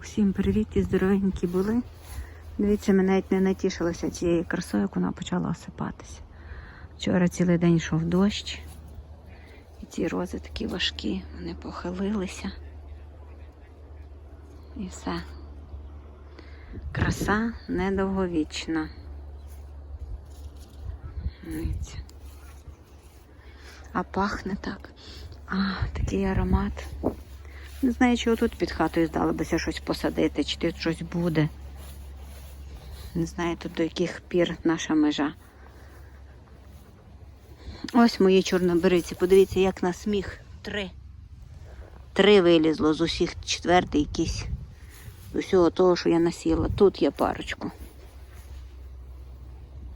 Усім привіт і здоровенькі були. Дивіться, ми навіть не натішилися цією красою, як вона почала осипатися. Вчора цілий день йшов дощ. І ці рози такі важкі, вони похилилися. І все. Краса недовговічна. Дивіться. А пахне так. А, такий аромат. Не знаю, чого тут під хатою здалося щось посадити, чи тут щось буде. Не знаю тут до яких пір наша межа. Ось мої чорнобириці. Подивіться, як на сміх. Три. Три вилізло з усіх четвертий якийсь. З усього того, що я насіла. Тут є парочку.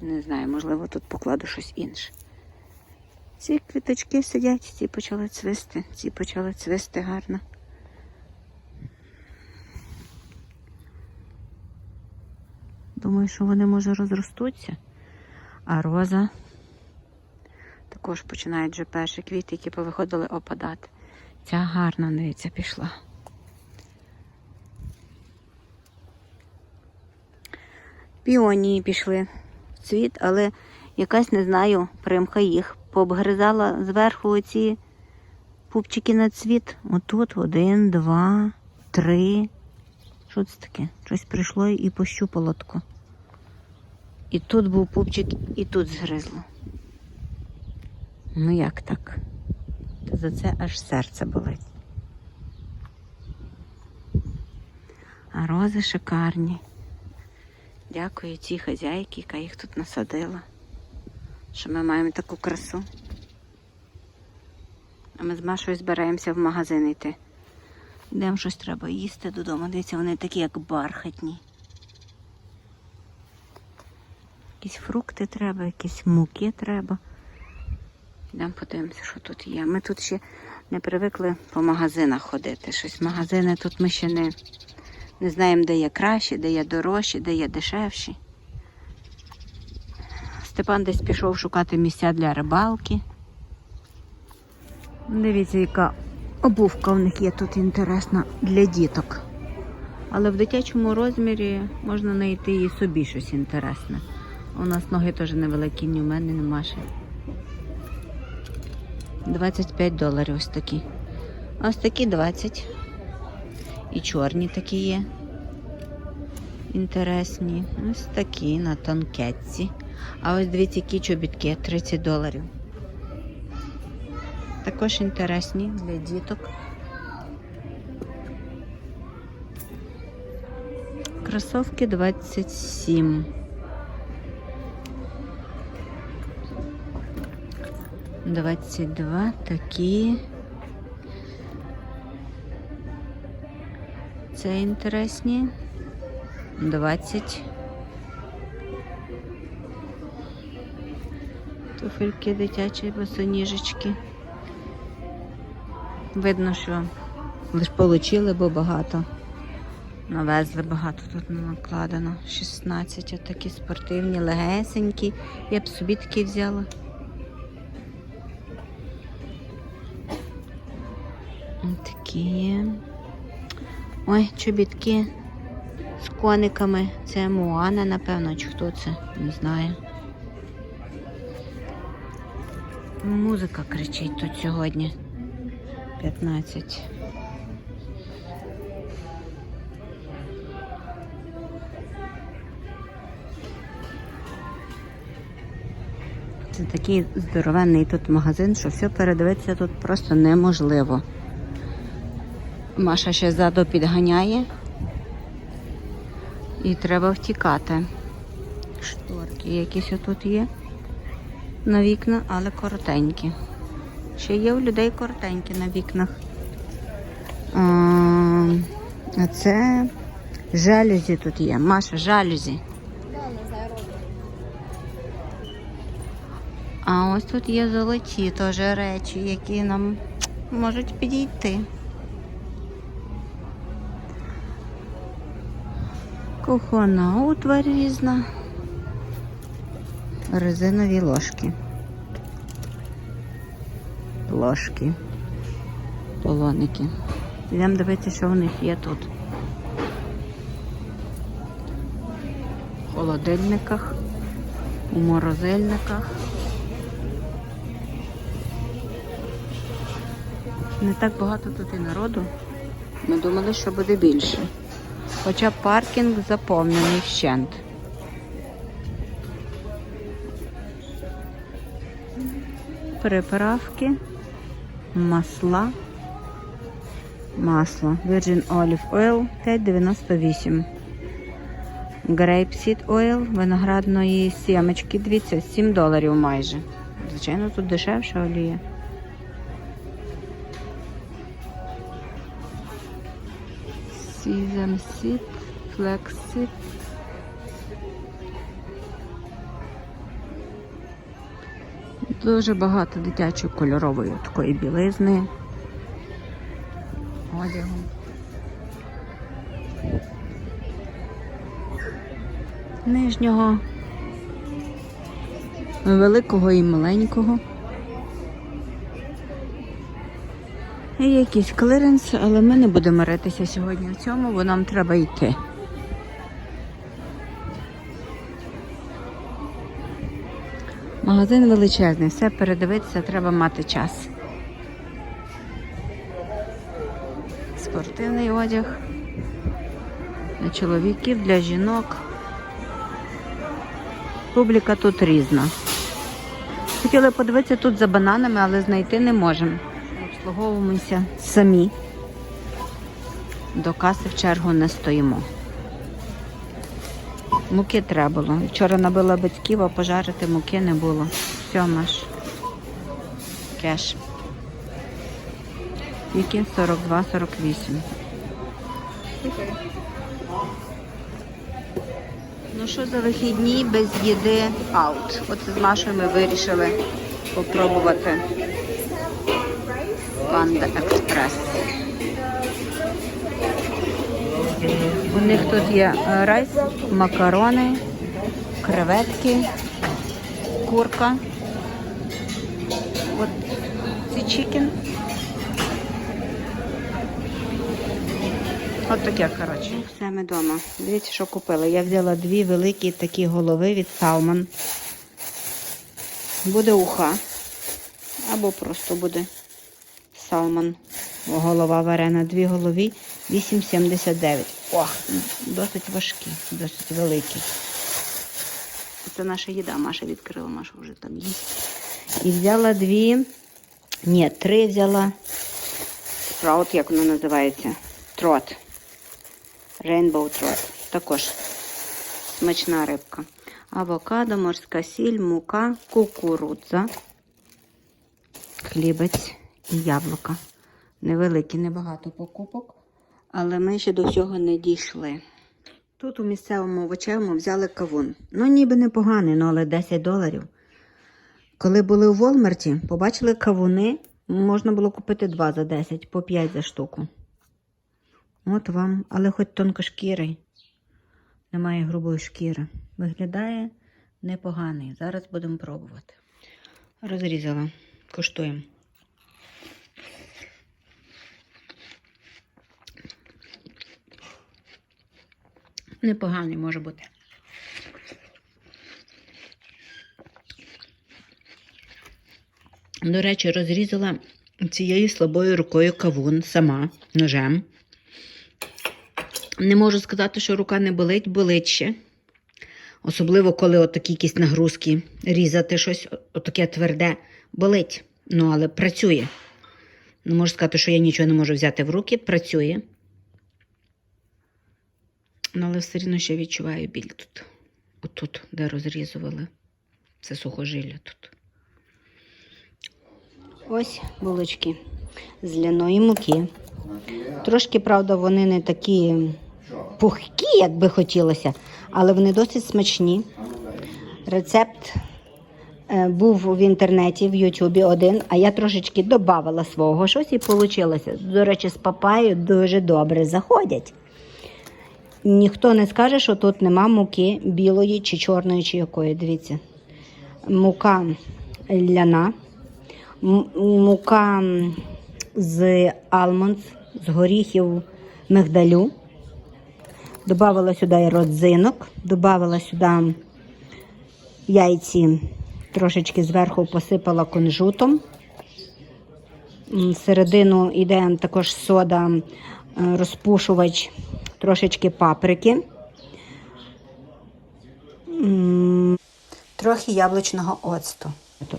Не знаю, можливо, тут покладу щось інше. Ці квіточки сидять, ці почали цвисти, ці почали цвисти гарно. Думаю, що вони може розростуться. А роза також починають вже перші квіти, які повиходили опадати. Ця гарна, дивіться, пішла. Піонії пішли в цвіт, але якась, не знаю, примха їх пообгризала зверху оці пупчики на цвіт. Отут один, два, три. Що це таке? Щось прийшло і пощупало тако. І тут був пупчик, і тут згризло. Ну як так? Та за це аж серце болить. А рози шикарні. Дякую цій хазяйці, яка їх тут насадила. Що ми маємо таку красу. А ми з Машою збираємося в магазин йти. Йдемо щось треба їсти додому. Дивіться, вони такі, як бархатні. Якісь фрукти треба, якісь муки треба. Йдемо подивимося, що тут є. Ми тут ще не привикли по магазинах ходити. Щось магазини тут ми ще не, не знаємо, де є кращі, де є дорожчі, де є дешевші. Степан десь пішов шукати місця для рибалки. Дивіться, яка обувка в них є тут інтересна для діток. Але в дитячому розмірі можна знайти і собі щось інтересне. У нас ноги теж невеликі, ні в мене, ні в Маші. 25 доларів ось такі. Ось такі 20. І чорні такі є. Інтересні. Ось такі на тонкетці. А ось дивіться, які чобітки 30 доларів. Також інтересні для діток. Кросовки 27. Двадцять два такі. Це інтересні. Двадцять. Туфельки дитячі босоніжечки. Видно, що лише отримали, бо багато. Навезли багато тут накладено. 16 отакі спортивні, легесенькі. Я б собі такі взяла. Такі є. Ой, чобітки з кониками. Це Муана, напевно, чи хто це, не знаю. Музика кричить тут сьогодні. 15. Це такий здоровенний тут магазин, що все передивитися тут просто неможливо. Маша ще ззаду підганяє. І треба втікати. Шторки якісь отут є на вікна, але коротенькі. Ще є у людей коротенькі на вікнах. А, це жалюзі тут є. Маша, жалюзі. А ось тут є золоті теж речі, які нам можуть підійти. Кухонна утварь різна. Резинові ложки. Ложки, полоники. Підемо дивитися, що в них є тут. В холодильниках, у морозильниках. Не так багато тут і народу. Ми думали, що буде більше. Хоча паркінг заповнений вщент. Приправки масла, масло. Virgin Olive Oil 5,98. Grapeseed Oil виноградної сімечки, дивіться, 7 доларів майже. Звичайно, тут дешевша олія. Sesame seed, flax seed. Дуже багато дитячої кольорової такої білизни. Одягу. Нижнього, великого і маленького. І якийсь клиренс, але ми не будемо миритися сьогодні в цьому, бо нам треба йти. Магазин величезний, все передивитися, треба мати час. Спортивний одяг для чоловіків, для жінок. Публіка тут різна. Хотіли подивитися тут за бананами, але знайти не можемо. Обслуговуємося самі. До каси в чергу не стоїмо. Муки треба було. Вчора набила батьків, а пожарити муки не було. Все, наш кеш. Тільки 42-48. Ну що за вихідні без їди аут? Оце з Машою ми вирішили попробувати Панда Експрес. У них тут є е, райс, макарони, креветки, курка. От ці чікен. От таке, коротше. Все, ми вдома. Дивіться, що купила. Я взяла дві великі такі голови від Salmon. Буде уха. Або просто буде салмон. Голова варена. Дві голові 8,79. Ох, досить важкі, досить великі. Це наша їда. Маша відкрила, Маша вже там їсть. І взяла дві. Ні, три взяла. Спроут, як воно називається? Трот. Rainbow Трот. Також смачна рибка. Авокадо, морська сіль, мука, кукурудза, хлібець і яблука. Невеликі, небагато покупок, але ми ще до всього не дійшли. Тут у місцевому овочевому взяли кавун. Ну, ніби непоганий, ну, але 10 доларів. Коли були у Волмарті, побачили кавуни, можна було купити 2 за 10, по 5 за штуку. От вам, але хоч тонкошкірий. Немає грубої шкіри. Виглядає непоганий. Зараз будемо пробувати. Розрізала. Коштуємо. Непоганий може бути. До речі, розрізала цією слабою рукою кавун сама ножем. Не можу сказати, що рука не болить, болить ще. Особливо, коли отакі якісь нагрузки різати щось, отаке тверде, болить. Ну, але працює. Не можу сказати, що я нічого не можу взяти в руки, працює. Ну, але все рівно ще відчуваю біль тут. Отут, де розрізували. Це сухожилля тут. Ось булочки з ляної муки. Трошки, правда, вони не такі пухкі, як би хотілося, але вони досить смачні. Рецепт е, був в інтернеті, в Ютубі один, а я трошечки додавала свого щось і вийшло. До речі, з папаю дуже добре заходять. Ніхто не скаже, що тут нема муки білої чи чорної, чи якої. Дивіться. Мука ляна, мука з алмонд, з горіхів мигдалю, Добавила сюди родзинок, додавала сюди яйці, трошечки зверху посипала кунжутом. М, Всередину йде також сода, е, розпушувач, трошечки паприки. Трохи яблучного оцту.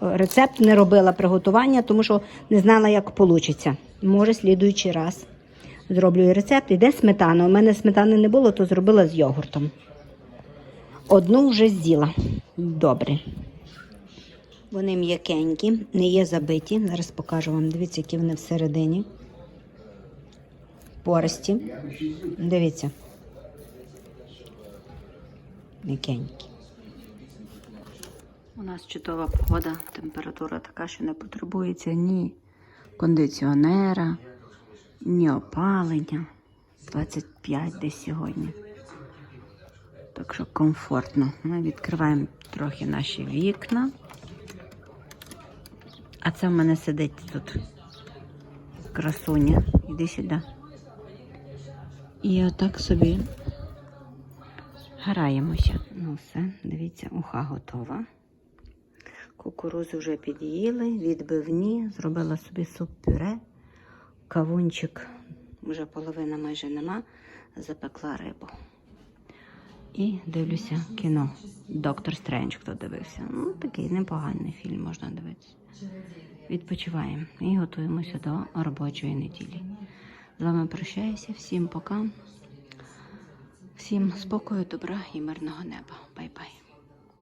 Рецепт не робила приготування, тому що не знала, як вийде. Може, слідуючий раз зроблю і рецепт. Іде сметана. У мене сметани не було, то зробила з йогуртом. Одну вже з'їла. Добре. Вони м'якенькі, не є забиті. Зараз покажу вам. Дивіться, які вони всередині. Пористі. Дивіться. М'якенькі. У нас чудова погода, температура така, що не потребується ні кондиціонера, ні опалення. 25 десь сьогодні. Так що комфортно. Ми відкриваємо трохи наші вікна. А це в мене сидить тут красуня. Іди сюди. І отак собі граємося. Ну все, дивіться, уха готова. Кукурузу вже під'їли, відбивні, зробила собі суп-пюре, кавунчик, вже половина майже нема, запекла рибу. І дивлюся кіно. Доктор Стрендж, хто дивився. Ну, такий непоганий фільм можна дивитися. Відпочиваємо і готуємося до робочої неділі. З вами прощаюся, всім пока. Всім спокою, добра і мирного неба. Бай-бай.